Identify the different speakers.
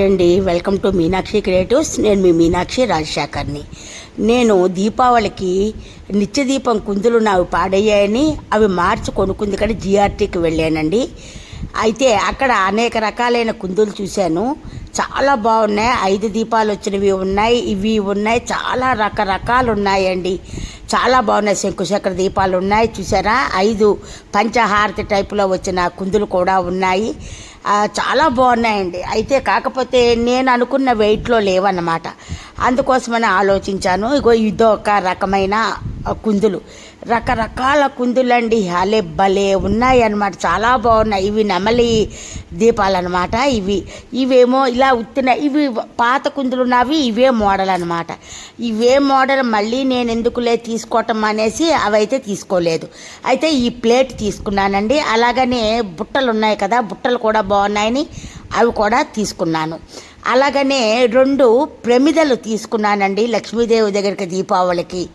Speaker 1: అండి welcome to Meenakshi creatives. నేను మీ మీనాక్షి రాజశేఖర్ని. నేను దీపావళికి నిత్య దీపం కుందులు నావి పాడయ్యాయని అవి మార్చి కొనుక్కుంది కానీ జిఆర్టీకి వెళ్ళానండి. అయితే అక్కడ అనేక రకాలైన కుందులు చూశాను. చాలా బాగున్నాయి. ఐదు దీపాలు వచ్చినవి ఉన్నాయి ఇవి ఉన్నాయి చాలా రకరకాలు ఉన్నాయండి చాలా బాగున్నాయి శంకుశేఖర దీపాలు ఉన్నాయి చూసారా ఐదు పంచహారతి టైపులో వచ్చిన కుందులు కూడా ఉన్నాయి. చాలా బాగున్నాయండి. అయితే కాకపోతే నేను అనుకున్న వెయిట్లో లేవన్నమాట. అందుకోసమని ఆలోచించాను. ఇగో ఇదో ఒక రకమైన కుందులు. రకరకాల కుందులండి. అలే భలే ఉన్నాయి అనమాట చాలా బాగున్నాయి. ఇవి నెమలి దీపాలు అనమాట ఇవి. ఇవేమో ఇలా ఉత్తిన ఇవి పాత కుందులు ఉన్నవి ఇవే మోడల్ అనమాట ఇవే మోడల్ మళ్ళీ నేను ఎందుకులే తీసుకోవటం అనేసి అవైతే తీసుకోలేదు. అయితే ఈ ప్లేట్ తీసుకున్నానండి. అలాగనే బుట్టలు ఉన్నాయి కదా బుట్టలు కూడా బాగున్నాయని అవి కూడా తీసుకున్నాను. అలాగనే రెండు ప్రమిదలు తీసుకున్నానండి లక్ష్మీదేవి దగ్గరికి దీపావళికి.